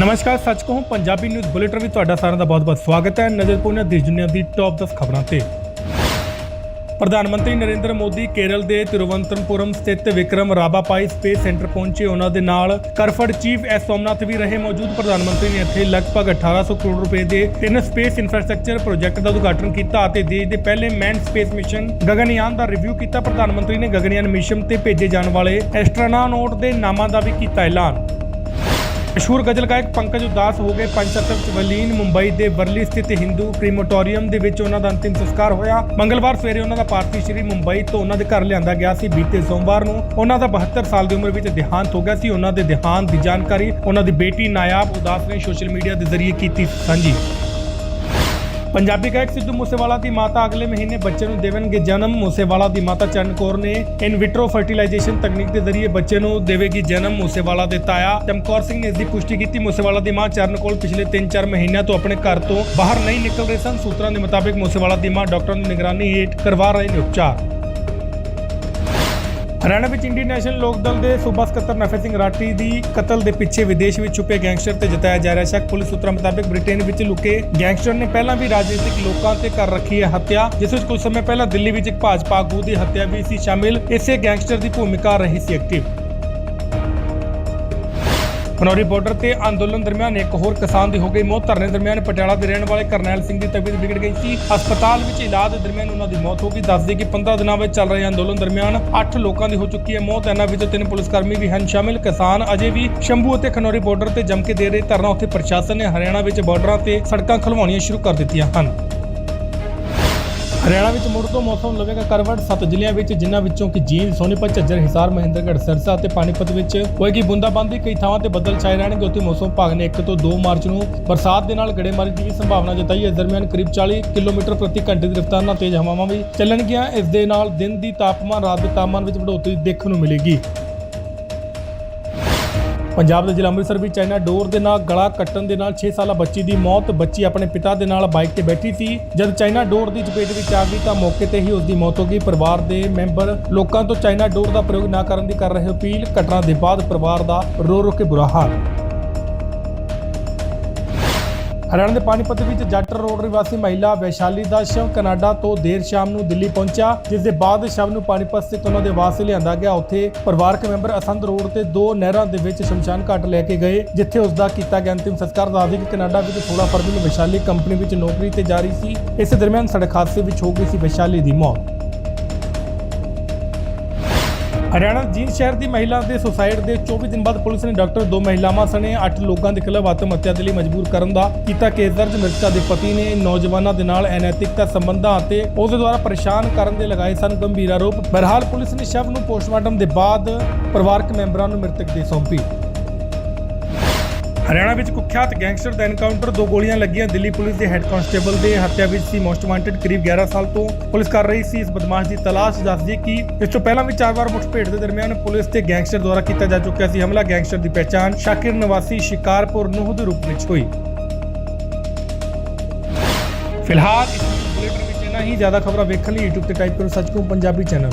ਨਮਸਕਾਰ, ਸੱਚ ਕਹੂੰ, ਪੰਜਾਬੀ ਨਿਊਜ਼ ਬੁਲੇਟਿਨ ਵਿੱਚ ਤੁਹਾਡਾ ਸਾਰਿਆਂ ਦਾ ਬਹੁਤ-ਬਹੁਤ ਸਵਾਗਤ ਹੈ। ਨਜ਼ਰ ਪਾਉਂਦੇ ਦੇਸ਼ ਦੁਨੀਆ ਦੀ ਟੌਪ 10 ਖਬਰਾਂ ਤੇ। ਪ੍ਰਧਾਨ ਮੰਤਰੀ ਨਰਿੰਦਰ ਮੋਦੀ ਕੇਰਲ ਦੇ ਤਿਰੂਵਨੰਤਪੁਰਮ ਸਥਿਤ ਵਿਕਰਮ ਰਾਬਾਪਾਈ ਸਪੇਸ ਸੈਂਟਰ ਪਹੁੰਚੇ। ਉਹਨਾਂ ਦੇ ਨਾਲ ਕਰਫੜ ਚੀਫ ਐਸ ਸੋਮਨਾਥ ਵੀ ਰਹੇ ਮੌਜੂਦ। ਪ੍ਰਧਾਨ ਮੰਤਰੀ ਨੇ ਇੱਥੇ ਲਗਭਗ 1800 ਕਰੋੜ ਰੁਪਏ ਦੇ ਤਿੰਨ ਸਪੇਸ ਇਨਫਰਾਸਟ੍ਰਕਚਰ ਪ੍ਰੋਜੈਕਟ ਦਾ ਉਦਘਾਟਨ ਕੀਤਾ ਅਤੇ ਦੇਸ਼ ਦੇ ਪਹਿਲੇ ਮੈਨ ਸਪੇਸ ਮਿਸ਼ਨ ਗਗਨਯਾਨ ਦਾ ਰਿਵਿਊ ਕੀਤਾ। ਪ੍ਰਧਾਨ ਮੰਤਰੀ ਨੇ ਗਗਨਯਾਨ ਮਿਸ਼ਨ ਤੇ ਭੇਜੇ ਜਾਣ ਵਾਲੇ ਐਸਟ੍ਰੋਨੌਟ ਦੇ ਨਾਮਾਂ ਦਾ ਵੀ ਕੀਤਾ ਐਲਾਨ। ਮਸ਼ਹੂਰ ਗਜ਼ਲ ਗਾਇਕ ਪੰਕਜ ਉਦਾਸ ਹੋ ਗਏ। ਪੰਚਤਤਵ ਚ ਵਲੀਨ ਮੁੰਬਈ ਦੇ ਬਰਲੀ ਸਥਿਤ ਹਿੰਦੂ ਕ੍ਰੀਮੋਟੋਰੀਅਮ ਦੇ ਵਿੱਚ ਉਹਨਾਂ ਦਾ ਅੰਤਿਮ ਸੰਸਕਾਰ ਹੋਇਆ। ਮੰਗਲਵਾਰ ਸਵੇਰੇ ਉਹਨਾਂ ਦਾ ਪਾਰਥਿਵ ਸ਼੍ਰੀ ਮੁੰਬਈ ਤੋਂ ਉਹਨਾਂ ਦੇ ਘਰ ਲਿਆਂਦਾ ਗਿਆ ਸੀ। ਬੀਤੇ ਸੋਮਵਾਰ ਨੂੰ ਉਹਨਾਂ ਦਾ 72 ਸਾਲ ਦੀ ਉਮਰ ਵਿੱਚ ਦੇਹਾਂਤ ਹੋ ਗਿਆ ਸੀ। ਉਹਨਾਂ ਦੇ ਦੇਹਾਂਤ ਦੀ ਜਾਣਕਾਰੀ ਉਹਨਾਂ ਦੀ ਬੇਟੀ ਨਾਇਆਬ ਉਦਾਸ ਨੇ ਸੋਸ਼ਲ ਮੀਡੀਆ ਦੇ ਜ਼ਰੀਏ ਕੀਤੀ ਸਾਂਝੀ ਪੰਜਾਬੀ ਗਾਇਕ ਸਿੱਧੂ ਮੂਸੇਵਾਲਾ ਦੀ ਮਾਤਾ ਅਗਲੇ ਮਹੀਨੇ ਬੱਚੇ ਨੂੰ ਦੇਵਣਗੇ ਜਨਮ। ਮੂਸੇਵਾਲਾ ਦੀ ਮਾਤਾ ਚਰਨ ਕੌਰ ਨੇ ਇਨ ਵਿਟਰੋ ਫਰਟੀਲਾਈਜੇਸ਼ਨ ਤਕਨੀਕ ਦੇ ਜ਼ਰੀਏ ਬੱਚੇ ਨੂੰ ਦੇਵੇਗੀ ਜਨਮ। ਮੂਸੇਵਾਲਾ ਦੇ ਤਾਇਆ ਚਮਕੌਰ ਸਿੰਘ ਨੇ ਇਸ ਦੀ ਪੁਸ਼ਟੀ ਕੀਤੀ। ਮੂਸੇਵਾਲਾ ਦੀ ਮਾਂ ਚਰਨ ਕੌਰ ਪਿਛਲੇ 3-4 ਮਹੀਨਿਆਂ ਤੋਂ ਆਪਣੇ ਘਰ ਤੋਂ ਬਾਹਰ ਨਹੀਂ ਨਿਕਲ ਰਹੇ ਸਨ। ਸੂਤਰਾਂ ਦੇ ਮੁਤਾਬਿਕ ਮੂਸੇਵਾਲਾ ਦੀ ਮਾਂ ਡਾਕਟਰਾਂ ਦੀ ਨਿਗਰਾਨੀ ਹੇਠ ਕਰਵਾ ਰਹੇ ਨੇ ਉਪਚਾਰ। ਹਰਿਆਣਾ ਵਿੱਚ ਇੰਡੀਅਨ ਨੈਸ਼ਨਲ ਲੋਕ ਦਲ ਦੇ ਸੂਬਾ ਸਕੱਤਰ ਨਫੇ ਸਿੰਘ ਰਾਠੀ ਦੀ ਕਤਲ ਦੇ ਪਿੱਛੇ ਵਿਦੇਸ਼ ਵਿੱਚ ਛੁਪੇ ਗੈਂਗਸਟਰ ਤੇ ਜਤਾਇਆ ਜਾ ਰਿਹਾ ਸ਼ੱਕ। ਪੁਲਿਸ ਸੂਤਰਾਂ ਮੁਤਾਬਕ ਬ੍ਰਿਟੇਨ ਵਿੱਚ ਲੁਕੇ ਗੈਂਗਸਟਰ ਨੇ ਪਹਿਲਾਂ ਵੀ ਰਾਜਨੀਤਿਕ ਲੋਕਾਂ ਤੇ ਕਰ ਰੱਖੀ ਹੈ ਹੱਤਿਆ, ਜਿਸ ਵਿੱਚ ਕੁਝ ਸਮੇਂ ਪਹਿਲਾਂ ਦਿੱਲੀ ਵਿੱਚ ਇੱਕ ਭਾਜਪਾ ਆਗੂ ਦੀ ਹੱਤਿਆ ਵੀ ਸੀ ਸ਼ਾਮਿਲ। ਇਸੇ ਗੈਂਗਸਟਰ ਦੀ ਭੂਮਿਕਾ ਰਹੀ ਸੀ ਐਕਟਿਵ ਖਨੌਰੀ ਬਾਰਡਰ ਤੇ ਅੰਦੋਲਨ ਦਰਮਿਆਨ ਇੱਕ ਹੋਰ ਕਿਸਾਨ ਦੀ ਹੋ ਗਈ ਮੌਤ। ਧਰਨੇ ਦਰਮਿਆਨ ਪਟਿਆਲਾ ਦੇ ਰਹਿਣ ਵਾਲੇ ਕਰਨੈਲ ਸਿੰਘ ਦੀ ਤਬੀਅਤ ਵਿਗੜ ਗਈ ਸੀ। ਹਸਪਤਾਲ ਵਿੱਚ ਇਲਾਜ ਦਰਮਿਆਨ ਉਹਨਾਂ ਦੀ ਮੌਤ ਹੋ ਗਈ। ਦੱਸਦੀ ਕਿ 15 ਦਿਨਾਂ ਵਿੱਚ ਚੱਲ ਰਹੇ ਅੰਦੋਲਨ ਦਰਮਿਆਨ 8 ਲੋਕਾਂ ਦੀ ਹੋ ਚੁੱਕੀ ਹੈ ਮੌਤ। ਇਹਨਾਂ ਵਿੱਚ ਤਿੰਨ ਪੁਲਿਸ ਕਰਮੀ ਵੀ ਹਨ ਸ਼ਾਮਿਲ। ਕਿਸਾਨ ਅਜੇ ਵੀ ਸ਼ੰਭੂ ਅਤੇ ਖਨੌਰੀ ਬਾਰਡਰ ਤੇ ਜੰਮ ਕੇ ਦੇ ਰਹੇ ਧਰਨਾ ਉੱਥੇ ਪ੍ਰਸ਼ਾਸਨ ਨੇ ਹਰਿਆਣਾ ਵਿੱਚ ਬਾਰਡਰਾਂ ਤੇ ਸੜਕਾਂ ਖਲਵਾਉਣੀਆਂ ਸ਼ੁਰੂ ਕਰ ਦਿੱਤੀਆਂ ਹਨ। ਹਰਿਆਣਾ ਵਿੱਚ ਮੁੜ ਤੋਂ ਮੌਸਮ ਲਵੇਗਾ ਕਰਵਟ। ਸੱਤ ਜ਼ਿਲ੍ਹਿਆਂ ਵਿੱਚ, ਜਿਨ੍ਹਾਂ ਵਿੱਚੋਂ ਕਿ ਜੀਂਦ, ਸੋਨੀਪਤ, ਝੱਜਰ, ਹਿਸਾਰ, ਮਹਿੰਦਰਗੜ੍ਹ, ਸਰਸਾ ਅਤੇ ਪਾਣੀਪਤ ਵਿੱਚ ਹੋਏਗੀ ਬੂੰਦਾਬਾਂਦੀ। ਕਈ ਥਾਵਾਂ ਤੇ ਬੱਦਲ ਛਾਏ ਰਹਿਣਗੇ। ਉੱਥੇ ਮੌਸਮ ਵਿਭਾਗ ਨੇ 1 ਤੋਂ 2 ਮਾਰਚ ਨੂੰ ਬਰਸਾਤ ਦੇ ਨਾਲ ਗੜੇਮਾਰੀ ਦੀ ਵੀ ਸੰਭਾਵਨਾ ਜਤਾਈ। ਹੈ ਇਸ ਦਰਮਿਆਨ ਕਰੀਬ 40 ਕਿਲੋਮੀਟਰ ਪ੍ਰਤੀ ਘੰਟੇ ਦੀ ਰਫ਼ਤਾਰ ਨਾਲ ਤੇਜ਼ ਹਵਾਵਾਂ ਵੀ ਚੱਲਣਗੀਆਂ। ਇਸ ਦੇ ਨਾਲ ਦਿਨ ਦੀ ਤਾਪਮਾਨ, ਰਾਤ ਦੇ ਤਾਪਮਾਨ ਵਿੱਚ ਵਧੋਤਰੀ ਦੇਖਣ ਨੂੰ ਮਿਲੇਗੀ। ਪੰਜਾਬ ਦੇ ਜ਼ਿਲ੍ਹਾ ਅੰਮ੍ਰਿਤਸਰ ਵਿੱਚ ਚਾਈਨਾ ਡੋਰ ਦੇ ਨਾਲ ਗਲਾ ਕੱਟਣ ਦੇ ਨਾਲ 6 ਸਾਲਾ ਬੱਚੀ ਦੀ ਮੌਤ, ਬੱਚੀ ਆਪਣੇ ਪਿਤਾ ਦੇ ਨਾਲ ਬਾਈਕ ਤੇ ਬੈਠੀ ਸੀ। ਜਦ ਚਾਈਨਾ ਡੋਰ ਦੀ ਚਪੇਟ ਵਿੱਚ ਆ ਗਈ ਤਾਂ ਮੌਕੇ ਤੇ ਹੀ ਉਸ ਦੀ ਮੌਤ ਹੋ ਗਈ। ਪਰਿਵਾਰ ਦੇ ਮੈਂਬਰ ਲੋਕਾਂ ਤੋਂ ਚਾਈਨਾ ਡੋਰ ਦਾ ਪ੍ਰਯੋਗ ਨਾ ਕਰਨ ਦੀ ਕਰ ਰਹੇ ਅਪੀਲ। ਘਟਨਾ ਦੇ ਬਾਅਦ ਪਰਿਵਾਰ ਦਾ ਰੋ ਰੋ ਕੇ ਬੁਰਾ ਹਾਲ। ਹਰਿਆਣਾ ਦੇ ਪਾਣੀਪਤ ਵਿੱਚ ਜੱਟ ਰੋਡ ਨਿਵਾਸੀ ਮਹਿਲਾ ਵੈਸ਼ਾਲੀ ਦਾ ਸ਼ਵ ਕੈਨੇਡਾ ਤੋਂ ਦੇਰ ਸ਼ਾਮ ਨੂੰ ਦਿੱਲੀ ਪਹੁੰਚਾ ਜਿਸ ਦੇ ਬਾਅਦ ਸ਼ਵ ਨੂੰ ਪਾਣੀਪਤ ਸਥਿਤ ਉਹਨਾਂ ਦੇ ਵਾਸ ਲਿਆਂਦਾ ਗਿਆ। ਉੱਥੇ ਪਰਿਵਾਰਕ ਮੈਂਬਰ ਅਸੰਧ ਰੋਡ ਤੇ ਦੋ ਨਹਿਰਾਂ ਦੇ ਵਿੱਚ ਸ਼ਮਸ਼ਾਨ ਘਾਟ ਲੈ ਕੇ ਗਏ, ਜਿੱਥੇ ਉਸ ਦਾ ਕੀਤਾ ਗਿਆ ਅੰਤਿਮ ਸੰਸਕਾਰ। ਦੱਸਦੀ ਕਿ ਕੈਨੇਡਾ ਵਿੱਚ 16 ਫਰਵਰੀ ਨੂੰ ਵੈਸ਼ਾਲੀ ਕੰਪਨੀ ਵਿੱਚ ਨੌਕਰੀ ਤੇ ਜਾ ਰਹੀ ਸੀ। ਇਸੇ ਦਰਮਿਆਨ ਸੜਕ ਹਾਦਸੇ ਵਿੱਚ ਹੋ ਗਈ ਸੀ ਵੈਸ਼ਾਲੀ ਦੀ ਮੌਤ। ਹਰਿਆਣਾ ਜੀਂਦ ਸ਼ਹਿਰ ਦੀ ਮਹਿਲਾ ਦੇ ਸੁਸਾਈਡ ਦੇ 24 ਦਿਨ ਬਾਅਦ ਪੁਲਿਸ ਨੇ ਡਾਕਟਰ ਦੋ ਮਹਿਲਾਵਾਂ ਸਣੇ 8 ਲੋਕਾਂ ਦੇ ਖਿਲਾਫ ਆਤਮ ਹੱਤਿਆ ਦੇ ਲਈ ਮਜਬੂਰ ਕਰਨ ਦਾ ਕੀਤਾ ਕੇਸ ਦਰਜ। ਮ੍ਰਿਤਕਾ ਦੇ ਪਤੀ ਨੇ ਨੌਜਵਾਨਾਂ ਦੇ ਨਾਲ ਅਨੈਤਿਕਤਾ ਸੰਬੰਧਾਂ ਅਤੇ ਉਸ ਦੇ ਦੁਆਰਾ ਪਰੇਸ਼ਾਨ ਕਰਨ ਦੇ ਲਗਾਏ ਸਨ ਗੰਭੀਰ ਆਰੋਪ। ਬਹਰਹਾਲ ਪੁਲਿਸ ਨੇ ਸ਼ਵ ਨੂੰ ਪੋਸਟਮਾਰਟਮ ਦੇ ਬਾਅਦ ਪਰਿਵਾਰਕ ਮੈਂਬਰਾਂ ਨੂੰ ਮ੍ਰਿਤਕ ਦੇ ਸੌਂਪੀ। ਹਰਿਆਣਾ ਵਿੱਚ ਕੁখ্যাਤ ਗੈਂਗਸਟਰ ਦਾ ਐਨਕਾਊਂਟਰ ਦੋ ਗੋਲੀਆਂ ਲੱਗੀਆਂ। ਦਿੱਲੀ ਪੁਲਿਸ ਦੇ ਹੈੱਡ ਕਾਂਸਟੇਬਲ ਦੇ ਹੱਤਿਆ ਵਿੱਚ ਸੀ ਮੋਸਟ ਵਾਂਟਡ ਕਰੀਬ 11 ਸਾਲ ਤੋਂ ਪੁਲਿਸ ਕਰ ਰਹੀ ਸੀ। ਇਸ ਬਦਮਾਸ਼ ਦੀ ਤਲਾਸ਼ ਦੱਸਦੀ ਕਿ ਇਸ ਤੋਂ ਪਹਿਲਾਂ ਵੀ ਚਾਰ ਵਾਰ ਮੁੱਠਭੇੜ ਦੇ ਦਰਮਿਆਨ ਪੁਲਿਸ ਤੇ ਗੈਂਗਸਟਰ ਦੁਆਰਾ ਕੀਤਾ ਜਾ ਚੁੱਕਿਆ ਸੀ ਹਮਲਾ। ਗੈਂਗਸਟਰ ਦੀ ਪਛਾਣ ਸ਼ਾਕਿਰ ਨਿਵਾਸੀ ਸ਼ਿਕਾਰਪੁਰ ਨੂਹ ਦੇ ਰੂਪ ਵਿੱਚ ਹੋਈ। ਫਿਲਹਾਲ ਇਸ ਬੁਲੇਟਿਨ ਵਿੱਚ ਇੰਨਾ ਹੀ। ਜ਼ਿਆਦਾ ਖਬਰਾਂ ਵੇਖਣ ਲਈ YouTube ਤੇ ਟਾਈਪ ਕਰੋ ਸੱਚਕੋ ਪੰਜਾਬੀ ਚੈਨਲ।